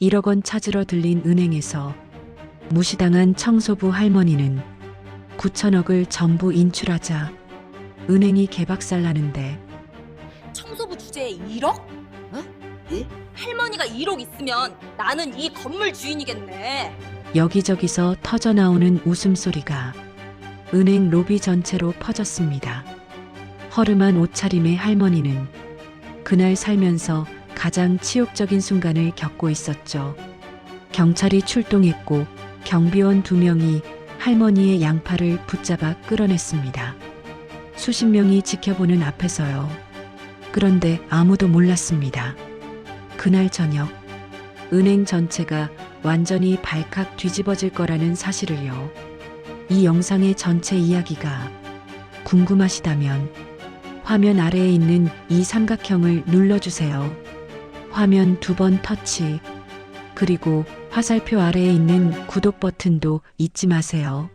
1억 원 찾으러 들린 은행에서 무시당한 청소부 할머니는 9천억을 전부 인출하자 은행이 개박살 나는데 청소부 주제에 1억? 어? 예? 할머니가 1억 있으면 나는 이 건물 주인이겠네. 여기저기서 터져나오는 웃음소리가 은행 로비 전체로 퍼졌습니다. 허름한 옷차림의 할머니는 그날 살면서 가장 치욕적인 순간을 겪고 있었죠. 경찰이 출동했고 경비원 두 명이 할머니의 양팔을 붙잡아 끌어냈습니다. 수십 명이 지켜보는 앞에서요. 그런데 아무도 몰랐습니다. 그날 저녁 은행 전체가 완전히 발칵 뒤집어질 거라는 사실을요. 이 영상의 전체 이야기가 궁금하시다면 화면 아래에 있는 이 삼각형을 눌러주세요. 화면 두 번 터치. 그리고 화살표 아래에 있는 구독 버튼도 잊지 마세요.